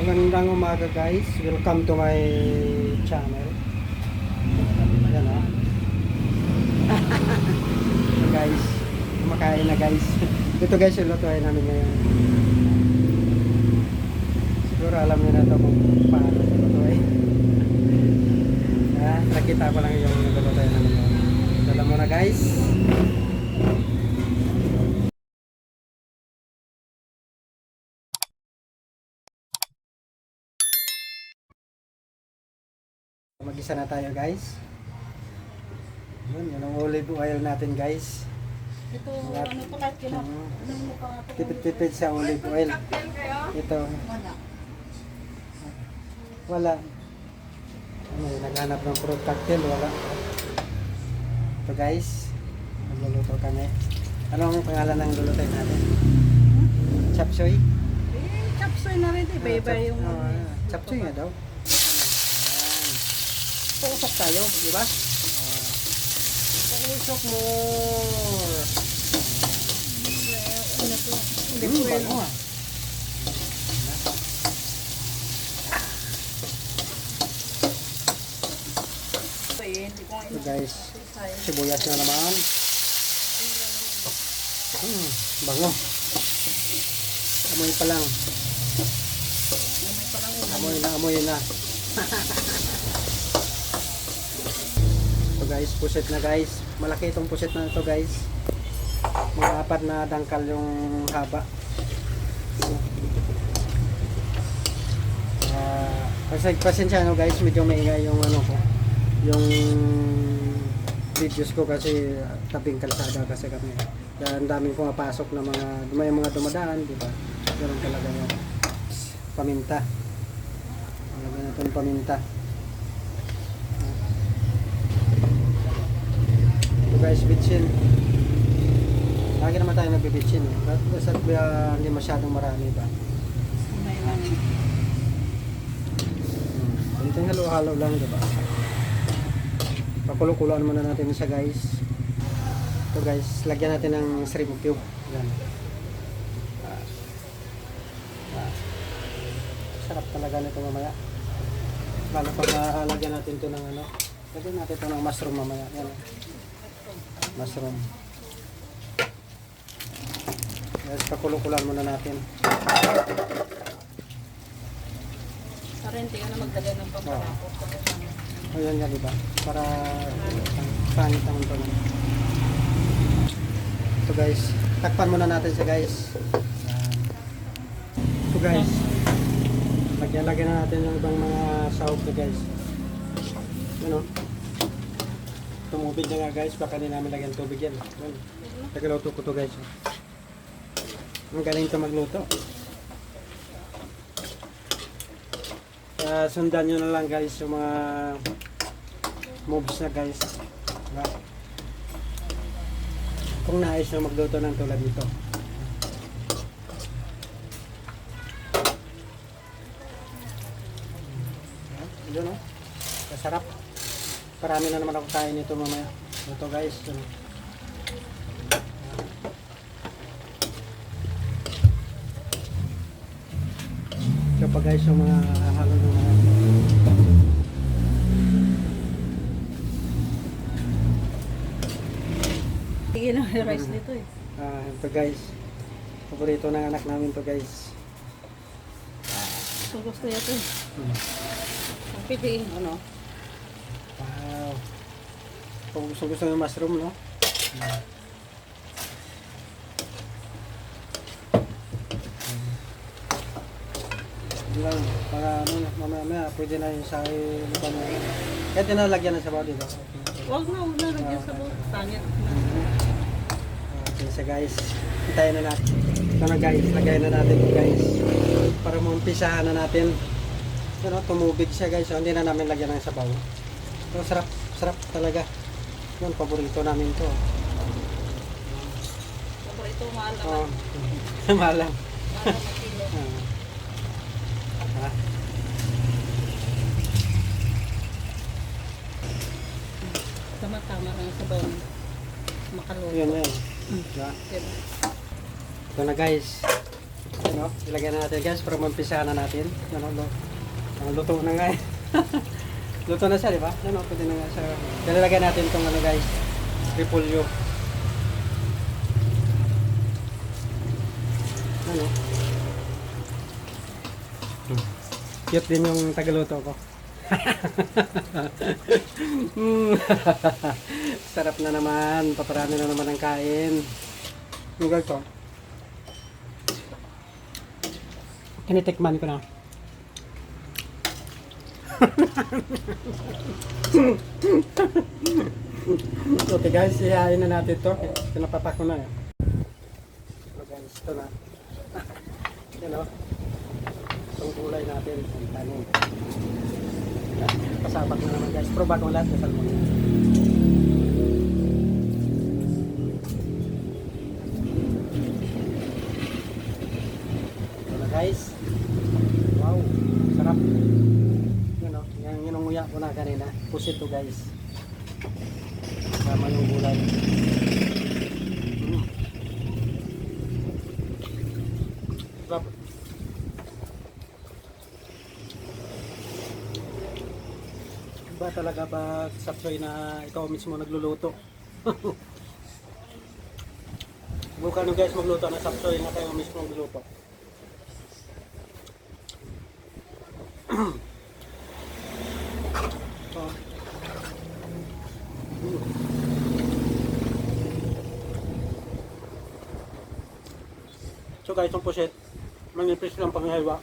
Magandang umaga guys. Welcome to my channel. Ayan o. guys, kumakain na guys. Ito guys yung lutuin namin ngayon. Siguro alam niyo na ito kung paano ito lutuin. Ah, nakita ko lang yung lutuin namin ngayon. Dala mo na guys. Mag-isa na tayo guys. Yun, yun ang olive oil natin guys. Ito, ano. Mm. Ano mo pa nga to? Tipid-tipid sa olive oil. Ito. Wala. Wala. Ano, naghanap ng fruit cocktail, wala. Ito guys, magluluto kami. Ano ang pangalan ng lulutin natin? Chap suey? Eh, chapsoy na rin. Iba-iba Ah, yung... oh, ah, chap suey nga daw. Ayan. Puusok tayo, di ba? Ah, Puusok more. Ano to? Hindi po yun. Ito guys, sibuyas na naman. Hmm, bango. Amoy pa lang. Amoy pa lang. Amoy na, amoy na. guys, puset na guys. Malaki itong puset na ito guys. Mga apat na dangkal yung haba. Kasi pasensya no guys, medyo maingay yung ano ko. Yung videos ko kasi ah, tabing kalsada kasi kami. Ang daming pumapasok na mga, may mga dumadaan, di ba? Ganun talaga yan. Paminta. Lagyan natin ng paminta. Guys, bitchin. Lagi naman tayo nagbibitchin. Eh. Basta uh, hindi masyadong marami ba? Lang. Hmm. Kunting halo-halo lang, di ba? Pakulo-kuloan muna natin siya guys. Ito guys, lagyan natin ng shrimp cube. Yan. Ah. Ah. Sarap talaga nito mamaya. Lalo pag ah, lagyan natin to ng ano. Lagyan natin to ng mushroom mamaya. Yan. Oh. Mushroom. Guys, pakulo-kuloan muna natin. Parente ka na magdala ng pampalakot. Ayan nga, diba? Para pangit ang ito. Ito guys, takpan muna natin siya guys. Ito guys, lagyan-lagyan na natin yung ibang mga sahog na guys. Ano? Tumubig na nga guys, baka hindi namin lagyan tubig yan. Tagaluto ko to guys. Ang galing ito magluto. Kaya sundan nyo na lang guys yung mga moves na guys. Diba? Kung nais nyo magluto ng tulad nito. Yan, Yun o. Masarap. Parami na naman ako kain nito mamaya. Ito guys. Yun. Ito pa guys yung mga halo ng mga Tingin na yung rice nito eh. Ah, ito guys. Paborito ng anak namin to guys. Gusto gusto niya to eh. Hmm. Ang pili. Ano? Wow. Kung gusto gusto yung mushroom, no? Hmm. Lang, para ano, mamaya maya, pwede na yung sa lupa mo. Kahit tinalagyan na sa bawah dito. Huwag na, huwag na. Lagyan sa buhok. Pangit. Okay, so guys, hintayin na natin. Ito na guys, lagayin na natin guys. Para maumpisahan na natin. Ano, tumubig siya guys. So, hindi na namin lagyan ng sabaw. So, sarap, sarap talaga. Yun, paborito namin to. Paborito, mahal Oh, naman. malang. Mahal kilo. Ah. Tama-tama lang sa bawang makaluto. yun. Diba? Diba? Ito na guys. Ano, ilagyan na natin guys para mampisa na natin. Ano, ang luto na nga eh. luto na siya, di ba? Ano, pwede na nga siya. Ilalagyan natin itong ano guys, repolyo. Ano? Cute din yung tagaluto ko. Mm. Sarap na naman. Paparami na naman ang kain. Yung ganito. Tinitikman ko na. Okay guys, ihain na natin to. Pinapapak ko na eh. So guys, ito na. Yan o. Itong gulay natin. Ang tanin. Yan, Pasabak na naman guys. Pero bago ang lahat, dasal mo. Ito guys. Wow, sarap. Yun o, yan yun ang nguya ko na kanina. Pusit to guys. Kasama yung gulay. Mm. Sarap. Ba talaga ba sapsoy na ikaw mismo nagluluto? Subukan nyo guys magluto ng sapsoy na kayo mismo nagluluto. Oh. So guys, itong pusit, manipis lang panghiwa.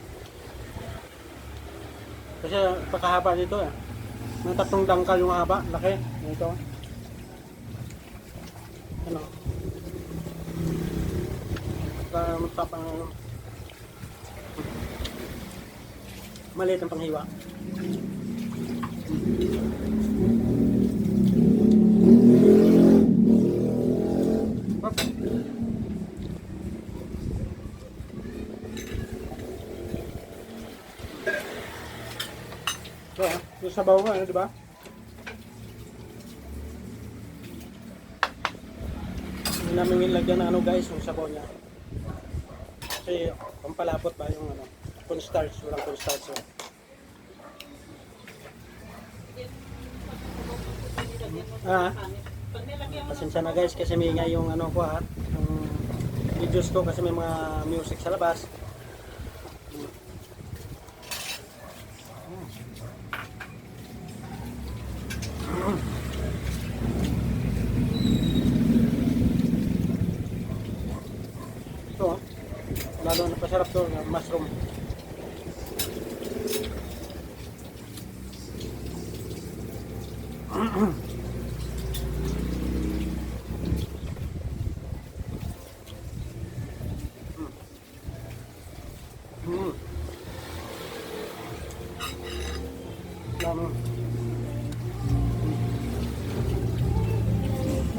Kasi pagkahaba nito eh. May tatlong dangkal yung haba, laki. Ito. Ano? Para matapang maliit ang panghiwa. Ah, yung sabaw nga, di ba? Hindi namin nilagyan ng ano guys, yung sabaw niya. Kasi, pampalapot ba yung ano, cornstarch, walang cornstarch. Oh. Ah, pasensya na guys kasi may nga yung ano ko ha, yung videos ko kasi may mga music sa labas. Ito ah. Lalo na pasarap to, na mushroom. Mm. Lalo.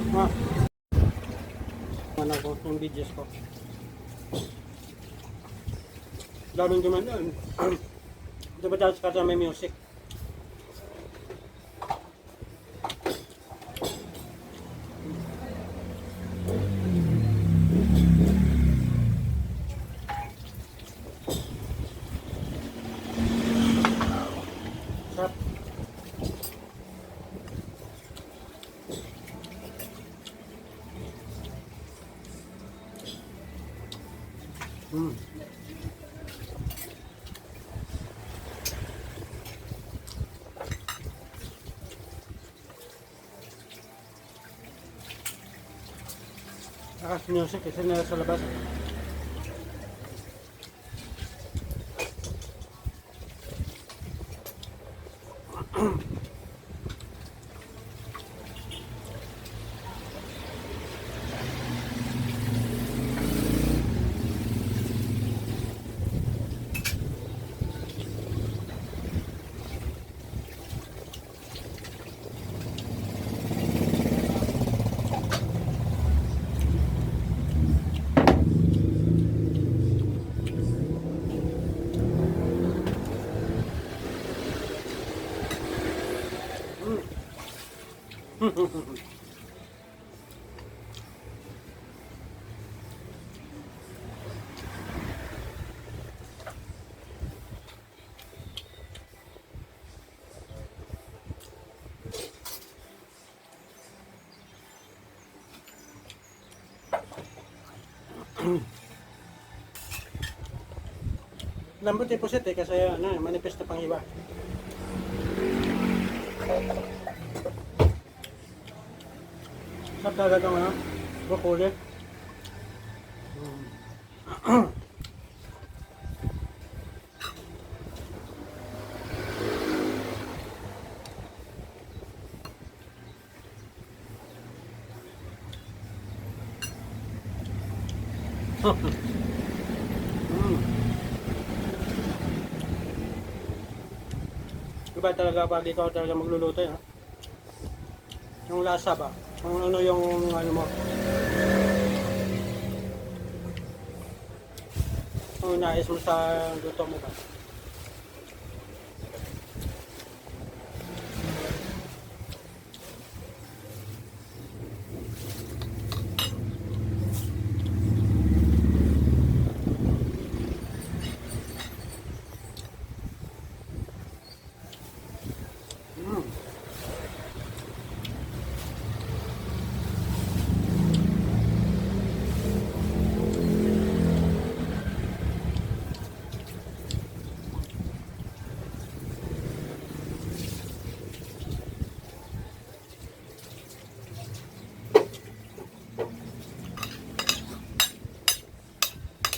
Ah. Ano videos ko. Daming gumanda. Diba dahil sa may music? Mm. Ah, Hagas music kasi na sa labas. Mm-hmm. Lambot eh po saya, kasi na, manifesto pang iba. Sarap talaga itong ano, broccoli. Mm. Mm. Iba talaga pag ikaw talaga magluluto yun. ha? Yung lasa ba? Kung ano yung ano mo. Kung nais mo sa luto mo ba? Mm.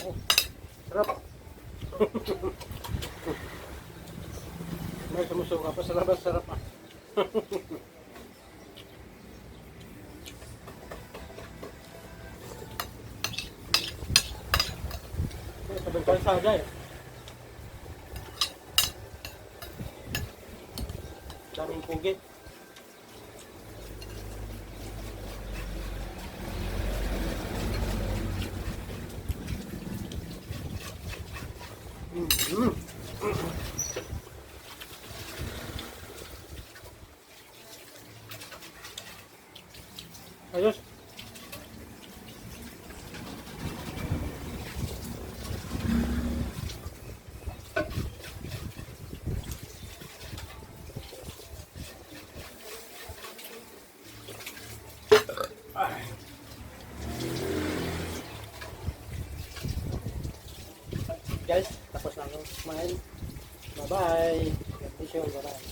Oh, sarap. May sumusuka pa sa labas, sarap ah. Sabang kalsada eh. Daming pugi. Mm. Mm. Ayos. Ay. Kumain. Bye-bye. God bless you. Bye-bye.